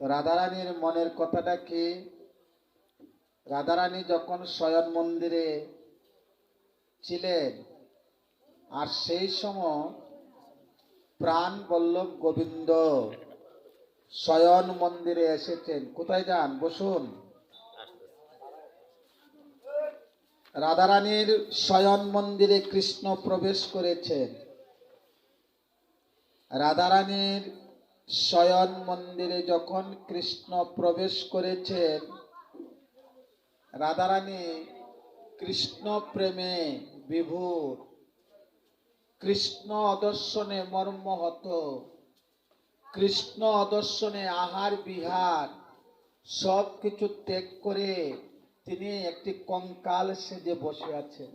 তো রাধারানীর মনের কথাটা কি? রাধারানী যখন শয়ন মন্দিরে ছিলেন, আর সেই সময় প্রাণ বল্লভ গোবিন্দ শয়ন মন্দিরে এসেছেন। কোথায় যান? বসুন। রাধারানীর শয়ন মন্দিরে কৃষ্ণ প্রবেশ করেছেন। রাধারানীর শয়ন মন্দিরে যখন কৃষ্ণ প্রবেশ করেছেন, রাধারানী কৃষ্ণ প্রেমে বিভোর। কৃষ্ণ অদর্শনে মর্মহত। কৃষ্ণ অদর্শনে আহার বিহার। সব কিছু ত্যাগ করে তিনি একটি কঙ্কাল সেজে বসে আছেন।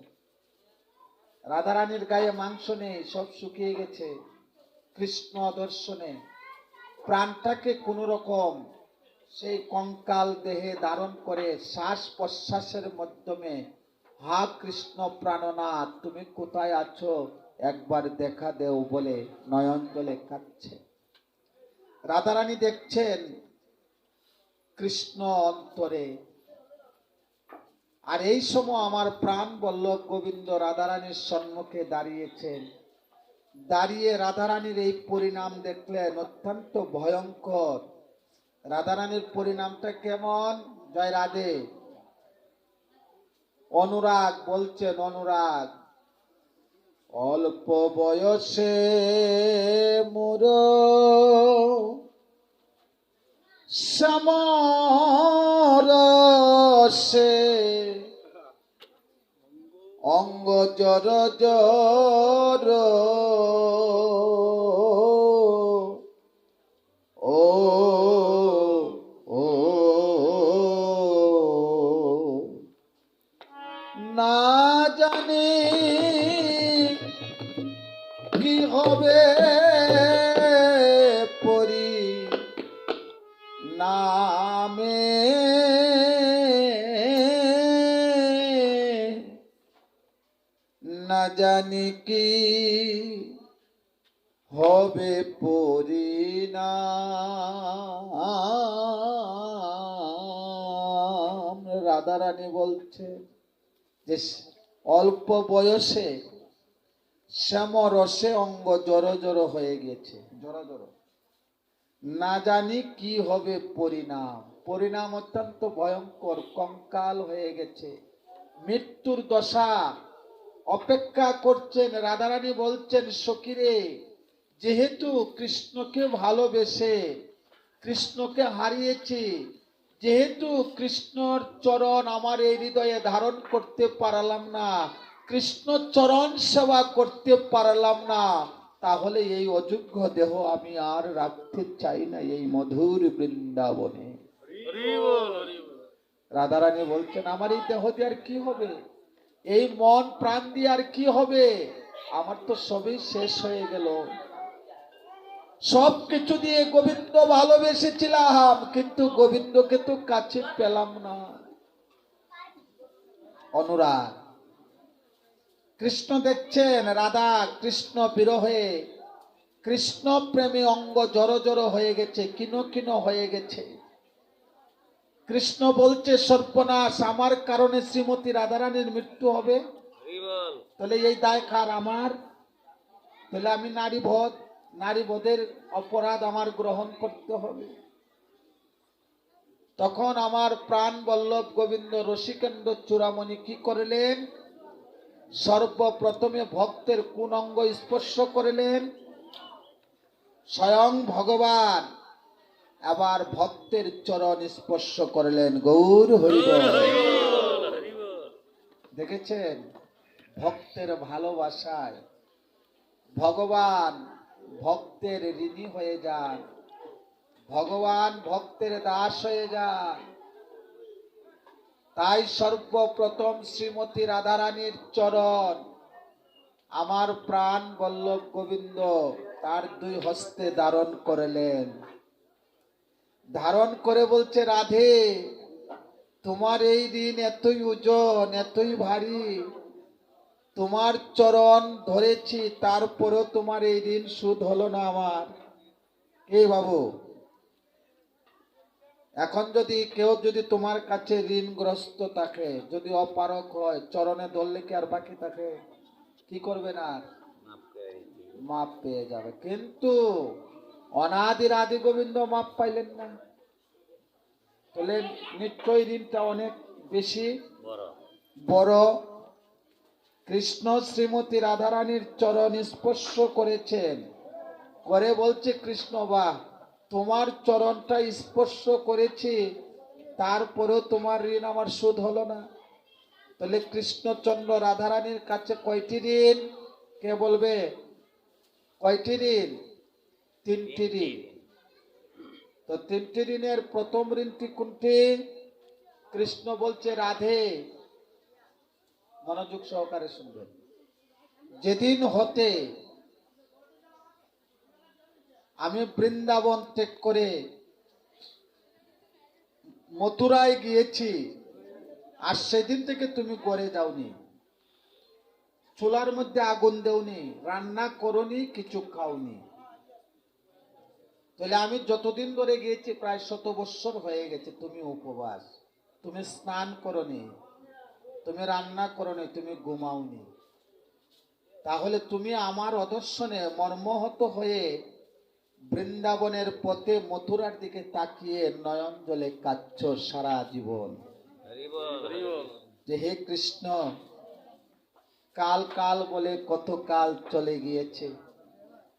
রাধারানীর গায়ে মাংস নেই, সব শুকিয়ে গেছে। কৃষ্ণ দর্শনে প্রাণটাকে কোন রকম সেই কঙ্কাল দেহে ধারণ করে শ্বাস প্রশ্বাসের মাধ্যমে, হা কৃষ্ণ প্রাণনাথ, তুমি কোথায় আছো? একবার দেখা দেও বলে নয়ন জলে কাঁদছে। রাধারানী দেখছেন কৃষ্ণ অন্তরে। আর এই সময় আমার প্রাণ বল্লভ গোবিন্দ রাধারানীর সম্মুখে দাঁড়িয়েছেন। দাঁড়িয়ে রাধারানীর এই পরিণাম দেখলেন অত্যন্ত ভয়ঙ্কর। রাধারানীর পরিণামটা কেমন? জয় রাধে। অনুরাগ বলছেন, অনুরাগ, অল্প বয়সে মোর সমরসে অঙ্গ জর জর ও ও না জানি কি হবে পরি। নামে জানি কি হবে পরিণাম। রাধারানী বলছে যে অল্প বয়সে শ্যামরসে অঙ্গ জড়ো জড়ো হয়ে গেছে। জড়ো জড়ো। না জানি কি হবে পরিণাম। পরিণাম অত্যন্ত ভয়ঙ্কর, কঙ্কাল হয়ে গেছে। মৃত্যুর দশা অপেক্ষা করছেন রাধারানী বলছেন সকিরে যেহেতু কৃষ্ণকে ভালোবেসে কৃষ্ণকে হারিয়েছি যেহেতু কৃষ্ণর চরণ আমার এই হৃদয়ে ধারণ করতে পারলাম না কৃষ্ণ চরণ সেবা করতে পারলাম না তাহলে এই অযোগ্য দেহ আমি আর রাখতে চাই না এই মধুর বৃন্দাবনে। রাধারানী বলছেন আমার এই দেহ দিয়ে আর কি হবে? এই মন প্রাণ দিয়ে আর কি হবে? আমার তো সবই শেষ হয়ে গেল। সব কিছু দিয়ে গোবিন্দ ভালোবেসেছিলাম, কিন্তু গোবিন্দকে তো কাছে পেলাম না। অনুরাগ, কৃষ্ণ দেখছেন, রাধা কৃষ্ণ বিরহে, কৃষ্ণ প্রেমে অঙ্গ জড়ো জড়ো হয়ে গেছে, কিনো কিনো হয়ে গেছে। কৃষ্ণ বলছে সর্বনাশ আমার কারণে শ্রীমতী রাধারানীর মৃত্যু হবে। তাহলে এই দায় কার আমার। তাহলে আমি নারী বধ নারী বধের অপরাধ আমার গ্রহণ করতে হবে। তখন আমার প্রাণ বল্লভ গোবিন্দ রসিকেন্দ্র চূড়ামণি কি করলেন? সর্বপ্রথমে ভক্তের কোন অঙ্গ স্পর্শ করলেন। স্বয়ং ভগবান আবার ভক্তের চরণ স্পর্শ করলেন গৌর হরিব দেখেছেন? ভক্তের ভালোবাসায় ভগবান ভক্তের ঋণী হয়ে যান। ভগবান ভক্তের দাস হয়ে যান। তাই সর্বপ্রথম শ্রীমতী রাধারানীর চরণ। আমার প্রাণ বল্লভ গোবিন্দ তার দুই হস্তে ধারণ করলেন। ধারণ করে বলছে রাধে তোমার এই ঋণ এতই ওজন এতই ভারী তোমার চরণ ধরেছি তারপরেও তোমার এই ঋণ সুদ হলো না আমার। কে বাবু এখন যদি কেউ যদি তোমার কাছে ঋণগ্রস্ত থাকে যদি অপারক হয় চরণে ধরলে কি আর বাকি থাকে? কি করবে না মাপ পেয়ে যাবে। কিন্তু অনাদির আদি গোবিন্দ মাপ পাইলেন না। তাহলে নিশ্চয়ই ঋণটা অনেক বেশি বড়। কৃষ্ণ শ্রীমতী রাধারানীর চরণ স্পর্শ করেছেন। করে বলছে কৃষ্ণ বা তোমার চরণটা স্পর্শ করেছি তারপরেও তোমার ঋণ আমার শোধ হলো না। তাহলে কৃষ্ণচন্দ্র রাধারানীর কাছে কয়টি ঋণ? কে বলবে? কয়টি ঋণ? তিনটি ঋণ তো তিনটি ঋণের প্রথম ঋণটি কোনটি? কৃষ্ণ বলছে, রাধে। মনোযোগ সহকারে শুনবেন। যেদিন হতে আমি বৃন্দাবন ত্যাগ করে মথুরায় গিয়েছি, আর সেদিন থেকে তুমি গড়ে যাওনি। চুলার মধ্যে আগুন দেওনি, রান্না করনি, কিছু খাওনি। তাহলে আমি যতদিন ধরে গিয়েছি, প্রায় শত বৎসর হয়ে গেছে তুমি উপবাস। তুমি স্নান করনি, তুমি রান্না করনি, তুমি ঘুমাওনি। তাহলে তুমি আমার অদর্শনে মর্মহত হয়ে বৃন্দাবনের পথে মথুরার দিকে তাকিয়ে নয়ন জলে কাচ্ছ সারা জীবন। যে হে কৃষ্ণ, কাল কাল বলে কত কাল চলে গিয়েছে?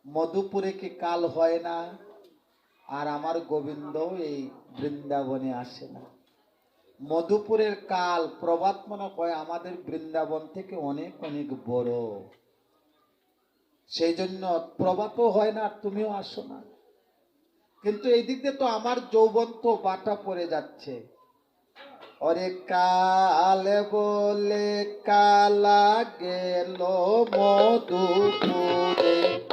মধুপুরে কি কাল হয় না? আর আমার গোবিন্দ এই বৃন্দাবনে আসে না। মধুপুরের কাল প্রভাত মনে হয় আমাদের বৃন্দাবন থেকে অনেক অনেক বড়। সেই জন্য প্রভাতও হয় না তুমিও আসো না। কিন্তু এই দিক দিয়ে তো আমার যৌবন তো বাটা পড়ে যাচ্ছে। অরে কালে বলে কালা গেল মধুপুরে।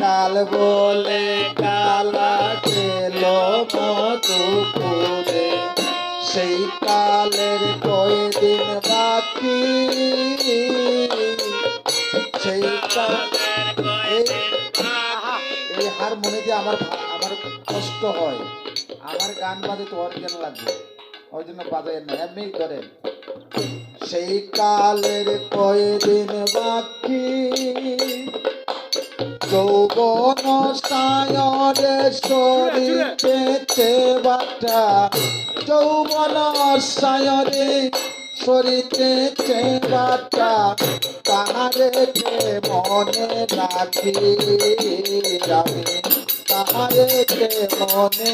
কাল বলে কালা গেল মধুপুরে সেই কালের কয়দিন বাকি। সেই এই- হারমোনি দিয়ে আমার আমার কষ্ট হয়। আমার গান বাজে তো অর্গান লাগবে? ওই জন্য বাজায় না এমনি ধরেন। সেই কালের কয়দিন বাকি। যৌবন সায়রে সরিতেছে বাটা যৌবন সায়রে সরিতেছে বাটা তাহারে কে মনে রাখি আমি তাহারে কে মনে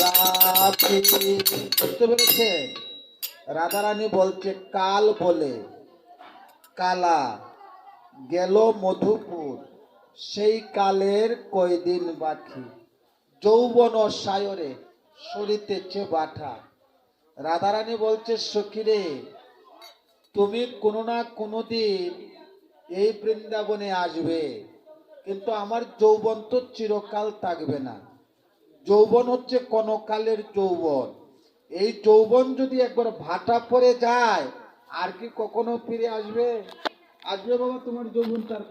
রাখি। বুঝতে পেরেছে? রাধারানী বলছে কাল বলে কালা গেল মধুপুর। সেই কালের কয়দিন বাকি? যৌবন সায়রে সরিতেছে বাঠা। রাধারানী বলছে, সখিরে, তুমি কোনো না কোনো দিন এই বৃন্দাবনে আসবে। কিন্তু আমার যৌবন তো চিরকাল থাকবে না। যৌবন হচ্ছে কনকালের যৌবন। এই যৌবন যদি একবার ভাটা পড়ে যায়, আর কি কখনো ফিরে আসবে? আসবে বাবা, তোমার যৌবন তার